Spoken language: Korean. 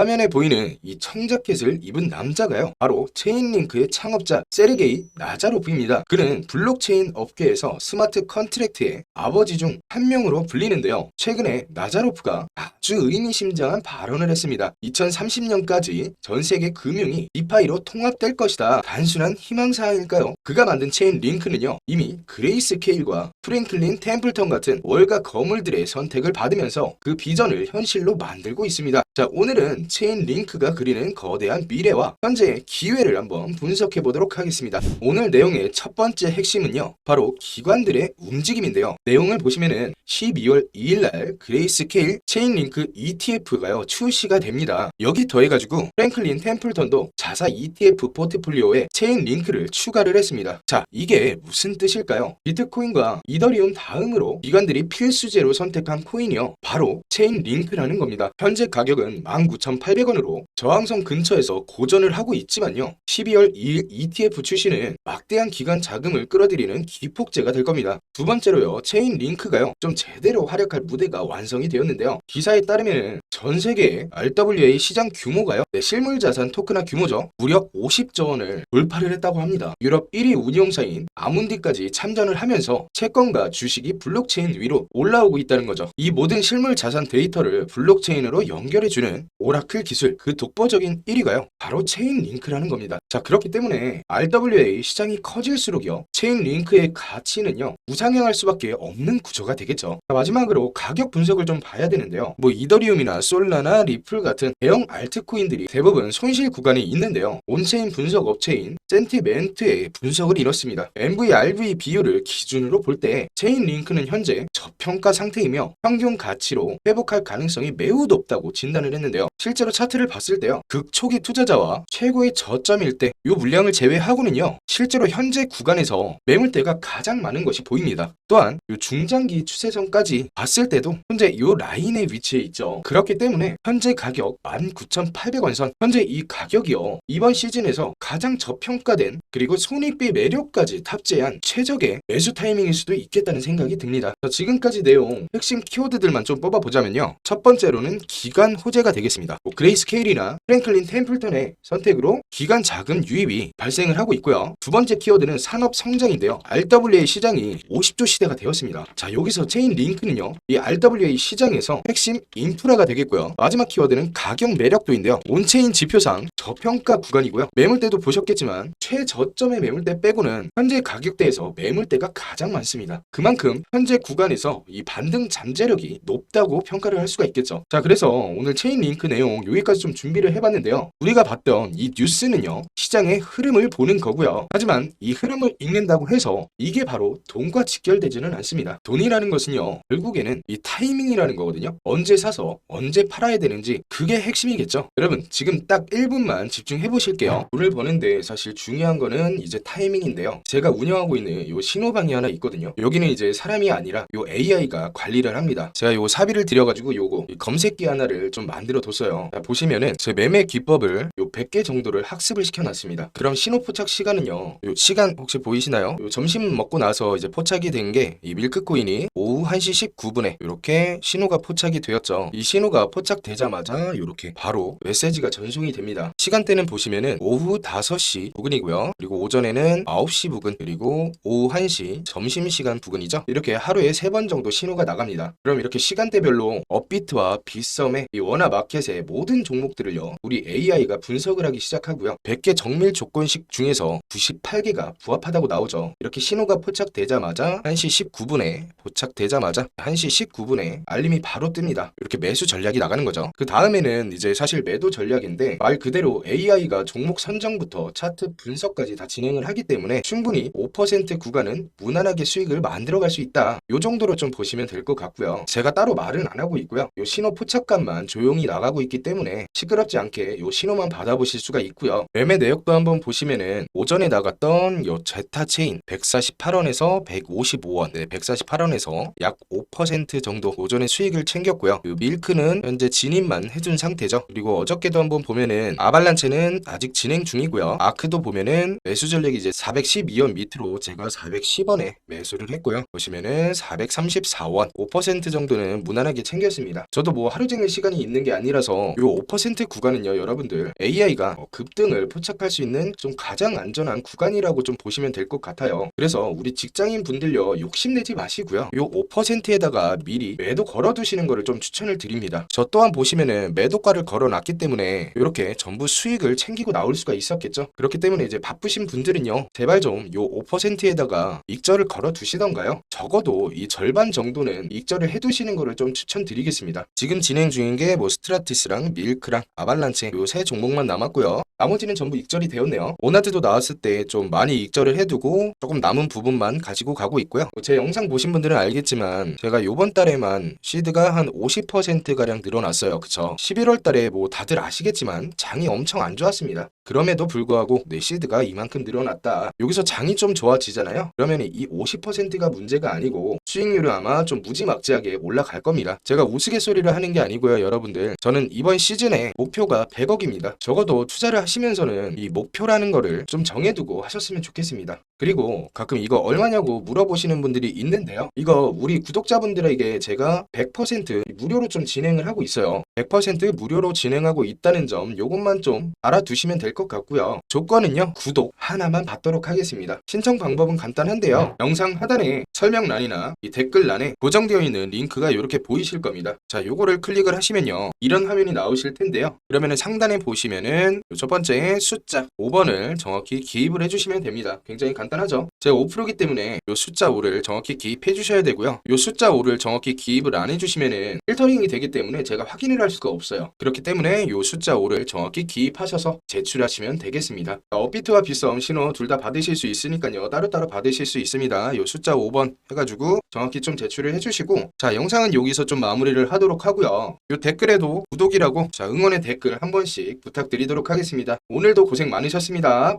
화면에 보이는 이 청자켓을 입은 남자가요. 바로 체인링크의 창업자 세르게이 나자로프입니다. 그는 블록체인 업계에서 스마트 컨트랙트의 아버지 중 한 명으로 불리는데요. 최근에 나자로프가 아주 의미심장한 발언을 했습니다. 2030년까지 전 세계 금융이 디파이로 통합될 것이다. 단순한 희망사항일까요? 그가 만든 체인 링크는요. 이미 그레이스 케일과 프랭클린 템플턴 같은 월가 거물들의 선택을 받으면서 그 비전을 현실로 만들고 있습니다. 자, 오늘은 체인 링크가 그리는 거대한 미래와 현재의 기회를 한번 분석해 보도록 하겠습니다. 오늘 내용의 첫 번째 핵심은요. 바로 기관들의 움직임인데요. 내용을 보시면은 12월 2일 날 그레이스 케일 체인 링크 ETF가요. 출시가 됩니다. 여기 더해 가지고 프랭클린 템플턴도 자사 ETF 포트폴리오에 체인 링크를 추가를 했습니다. 자, 이게 무슨 뜻일까요? 비트코인과 이더리움 다음으로 기관들이 필수제로 선택한 코인이요. 바로 체인 링크라는 겁니다. 현재 가격은 19,800원으로 저항선 근처에서 고전을 하고 있지만요. 12월 2일 ETF 출시는 막대한 기관 자금을 끌어들이는 기폭제가 될 겁니다. 두 번째로요. 체인 링크가요. 좀 제대로 활약할 무대가 완성이 되었는데요. 기사에 따르면은 전 세계의 RWA 시장 규모가요. 네, 실물 자산 토크나 규모죠. 무려 50조 원을 돌파를 했다고 합니다. 유럽 1위 운용사인 아문디까지 참전을 하면서 채권과 주식이 블록체인 위로 올라오고 있다는 거죠. 이 모든 실물 자산 데이터를 블록체인으로 연결해 주는 오라클 기술 그 독보적인 1위가요. 바로 체인 링크라는 겁니다. 자 그렇기 때문에 RWA 시장이 커질수록요. 체인 링크의 가치는요. 우상향할 수밖에 없는 구조가 되겠죠. 자, 마지막으로 가격 분석을 좀 봐야 되는데요. 뭐 이더리움이나 솔라나 리플 같은 대형 알트코인들이 대부분 손실 구간이 있는데요. 온체인 분석 업체인 센티멘트의 분석을 이뤘습니다. MVRV 비율을 기준으로 볼 때 체인 링크는 현재 저평가 상태이며 평균 가치로 회복할 가능성이 매우 높다고 진단 을 했는데요. 실제로 차트를 봤을 때요. 극초기 투자자와 최고의 저점일 때 이 물량을 제외하고는요. 실제로 현재 구간에서 매물대가 가장 많은 것이 보입니다. 또한 이 중장기 추세선까지 봤을 때도 현재 이 라인에 위치해 있죠. 그렇기 때문에 현재 가격 19,800원 선 현재 이 가격이요. 이번 시즌에서 가장 저평가된 그리고 손익비 매력까지 탑재한 최적의 매수 타이밍일 수도 있겠다는 생각이 듭니다. 자, 지금까지 내용 핵심 키워드들만 좀 뽑아보자면요. 첫 번째로는 기간 호재가 되겠습니다. 뭐 그레이스 케일이나 프랭클린 템플턴의 선택으로 기간 자금 유입이 발생을 하고 있고요. 두 번째 키워드는 산업 성장인데요. RWA 시장이 50조 시 대가 되었습니다. 자, 여기서 체인 링크는요. 이 RWA 시장에서 핵심 인프라가 되겠고요. 마지막 키워드는 가격 매력도인데요. 온체인 지표상 저평가 구간이고요. 매물대도 보셨겠지만 최저점의 매물대 빼고는 현재 가격대에서 매물대가 가장 많습니다. 그만큼 현재 구간에서 이 반등 잠재력이 높다고 평가를 할 수가 있겠죠. 자, 그래서 오늘 체인 링크 내용 여기까지 좀 준비를 해봤는데요. 우리가 봤던 이 뉴스는요. 시장의 흐름을 보는 거고요. 하지만 이 흐름을 읽는다고 해서 이게 바로 돈과 직결되 지는 않습니다. 돈이라는 것은요. 결국에는 이 타이밍이라는 거거든요. 언제 사서 언제 팔아야 되는지 그게 핵심이겠죠. 여러분 지금 딱 1분만 집중해 보실게요. 돈을 버는데 사실 중요한 거는 이제 타이밍인데요. 제가 운영하고 있는 요 신호방이 하나 있거든요. 여기는 이제 사람이 아니라 요 AI가 관리를 합니다. 제가 요 사비를 들여가지고 요거 이 검색기 하나를 좀 만들어 뒀어요. 자, 보시면은 제 매매 기법을 요 100개 정도를 학습을 시켜놨습니다. 그럼 신호 포착 시간은요. 요 시간 혹시 보이시나요? 요 점심 먹고 나서 이제 포착이 된게 이 밀크코인이 오후 1시 19분에 이렇게 신호가 포착이 되었죠. 이 신호가 포착되자마자 이렇게 바로 메시지가 전송이 됩니다. 시간대는 보시면은 오후 5시 부근이고요. 그리고 오전에는 9시 부근 그리고 오후 1시 점심시간 부근이죠. 이렇게 하루에 3번 정도 신호가 나갑니다. 그럼 이렇게 시간대별로 업비트와 빗썸의 이 원화 마켓의 모든 종목들을요. 우리 AI가 분석을 하기 시작하고요. 100개 정밀 조건식 중에서 98개가 부합하다고 나오죠. 이렇게 신호가 포착되자마자 1시 19분에 포착되자마자 1시 19분에 알림이 바로 뜹니다. 이렇게 매수 전략이 나가는 거죠. 그 다음에는 이제 사실 매도 전략인데 말 그대로 AI가 종목 선정부터 차트 분석까지 다 진행을 하기 때문에 충분히 5% 구간은 무난하게 수익을 만들어갈 수 있다. 요 정도로 좀 보시면 될 것 같고요. 제가 따로 말은 안 하고 있고요. 요 신호 포착값만 조용히 나가고 있기 때문에 시끄럽지 않게 요 신호만 받아보실 수가 있고요. 매매 내역도 한번 보시면은 오전에 나갔던 요 제타 체인 148원에서 155 145원, 네, 148원에서 약 5% 정도 오전에 수익을 챙겼고요. 그 밀크는 현재 진입만 해준 상태죠. 그리고 어저께도 한번 보면은 아발란체는 아직 진행 중이고요. 아크도 보면은 매수 전략이 이제 412원 밑으로 제가 410원에 매수를 했고요. 보시면은 434원, 5% 정도는 무난하게 챙겼습니다. 저도 뭐 하루 종일 시간이 있는 게 아니라서 요5% 구간은요, 여러분들 AI가 급등을 포착할 수 있는 좀 가장 안전한 구간이라고 좀 보시면 될 것 같아요. 그래서 우리 직장인 분들요, 욕심내지 마시고요. 요 5%에다가 미리 매도 걸어두시는 거를 좀 추천을 드립니다. 저 또한 보시면은 매도가를 걸어놨기 때문에 이렇게 전부 수익을 챙기고 나올 수가 있었겠죠. 그렇기 때문에 이제 바쁘신 분들은요, 제발 좀 요 5%에다가 익절을 걸어두시던가요. 적어도 이 절반 정도는 익절을 해두시는 거를 좀 추천드리겠습니다. 지금 진행 중인 게 뭐 스트라티스랑 밀크랑 아발란체 요 세 종목만 남았고요. 나머지는 전부 익절이 되었네요. 오나드도 나왔을 때 좀 많이 익절을 해두고 조금 남은 부분만 가지고 가고 있고요. 뭐제 영상 보신 분들은 알겠지만 제가 요번 달에만 시드가 한 50%가량 늘어났어요. 그쵸? 11월 달에 뭐 다들 아시겠지만 장이 엄청 안 좋았습니다. 그럼에도 불구하고 내 시드가 이만큼 늘어났다. 여기서 장이 좀 좋아지잖아요. 그러면 이 50%가 문제가 아니고 수익률은 아마 좀 무지막지하게 올라갈 겁니다. 제가 우스갯소리를 하는 게 아니고요, 여러분들. 저는 이번 시즌에 목표가 100억입니다. 적어도 투자를 하시면서는 이 목표라는 거를 좀 정해두고 하셨으면 좋겠습니다. 그리고 가끔 이거 얼마냐고 물어보시는 분들이 있는데요. 이거 우리 구독자분들에게 제가 100% 무료로 좀 진행을 하고 있어요. 100% 무료로 진행하고 있다는 점 요것만 좀 알아두시면 될 것 같고요. 조건은요. 구독 하나만 받도록 하겠습니다. 신청 방법은 간단한데요. 영상 하단에 설명란이나 이 댓글란에 고정되어 있는 링크가 이렇게 보이실 겁니다. 자, 요거를 클릭을 하시면요. 이런 화면이 나오실 텐데요. 그러면은 상단에 보시면은 요첫 번째 숫자 5번을 정확히 기입을 해주시면 됩니다. 굉장히 간단 하죠? 제가 5%이기 때문에 요 숫자 5를 정확히 기입해 주셔야 되고요. 요 숫자 5를 정확히 기입을 안 해주시면은 필터링이 되기 때문에 제가 확인을 할 수가 없어요. 그렇기 때문에 요 숫자 5를 정확히 기입하셔서 제출하시면 되겠습니다. 업비트와 비썸 신호 둘 다 받으실 수 있으니까요. 따로따로 받으실 수 있습니다. 요 숫자 5번 해가지고 정확히 좀 제출을 해주시고 자 영상은 여기서 좀 마무리를 하도록 하고요. 요 댓글에도 구독이라고 자 응원의 댓글 한 번씩 부탁드리도록 하겠습니다. 오늘도 고생 많으셨습니다.